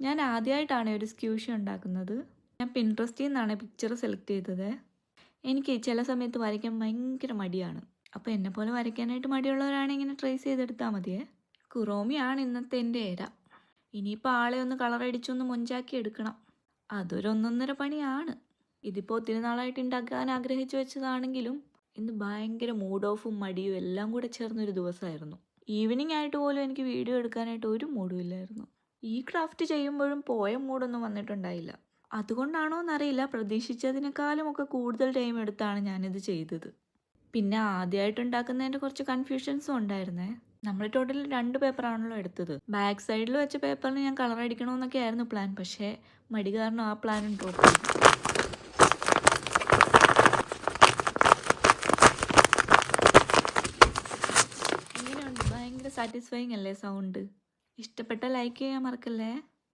ഞാൻ ആദ്യമായിട്ടാണ് ഒരു സ്ക്യൂഷി ഉണ്ടാക്കുന്നത്. ഞാൻ പിൻട്രസ്റ്റിൽ നിന്നാണ് പിക്ചർ സെലക്ട് ചെയ്തത്. എനിക്ക് ചില സമയത്ത് വരയ്ക്കാൻ ഭയങ്കര മടിയാണ്. അപ്പോൾ എന്നെ പോലെ വരയ്ക്കാനായിട്ട് മടിയുള്ളവരാണ് ഇങ്ങനെ ട്രേസ് ചെയ്തെടുത്താൽ മതിയേ. കുറോമിയാണ് ഇന്നത്തെ എന്റെ ഏര ഇനിയിപ്പോൾ ആളെ ഒന്ന് കളർ അടിച്ചൊന്ന് മൊഞ്ചാക്കി എടുക്കണം. അതൊരു ഒന്നൊന്നര പണിയാണ്. ഇതിപ്പോൾ ഒത്തിരി നാളായിട്ട് ഉണ്ടാക്കാൻ ആഗ്രഹിച്ചു വെച്ചതാണെങ്കിലും ഇന്ന് ഭയങ്കര മൂഡ് ഓഫും മടിയും എല്ലാം കൂടെ ചേർന്നൊരു ദിവസമായിരുന്നു. ഈവനിങ് ആയിട്ട് പോലും എനിക്ക് വീഡിയോ എടുക്കാനായിട്ട് ഒരു മൂഡും ഇല്ലായിരുന്നു. ഈ ക്രാഫ്റ്റ് ചെയ്യുമ്പോഴും പോയ മൂടൊന്നും വന്നിട്ടുണ്ടായില്ല. അതുകൊണ്ടാണോ എന്നറിയില്ല. പ്രതീക്ഷിച്ചതിനേക്കാളും ഒക്കെ കൂടുതൽ ടൈം എടുത്താണ് ഞാനിത് ചെയ്തത്. പിന്നെ ആദ്യമായിട്ട് ഉണ്ടാക്കുന്നതിന്റെ കുറച്ച് കൺഫ്യൂഷൻസും ഉണ്ടായിരുന്നേ. നമ്മൾ ടോട്ടൽ രണ്ട് പേപ്പറാണല്ലോ എടുത്തത്. ബാക്ക് സൈഡിൽ വെച്ച പേപ്പറിന് ഞാൻ കളർ അടിക്കണമെന്നൊക്കെ ആയിരുന്നു പ്ലാൻ പക്ഷേ മടി കാരണം ആ പ്ലാനും ഡ്രോപ്പ് ചെയ്തു ഇങ്ങനെയുണ്ട് ഭയങ്കര സാറ്റിസ്ഫൈങ് അല്ലേ സൗണ്ട് ഇഷ്ടപ്പെട്ട ലൈക്ക് ചെയ്യാൻ മറക്കല്ലേ?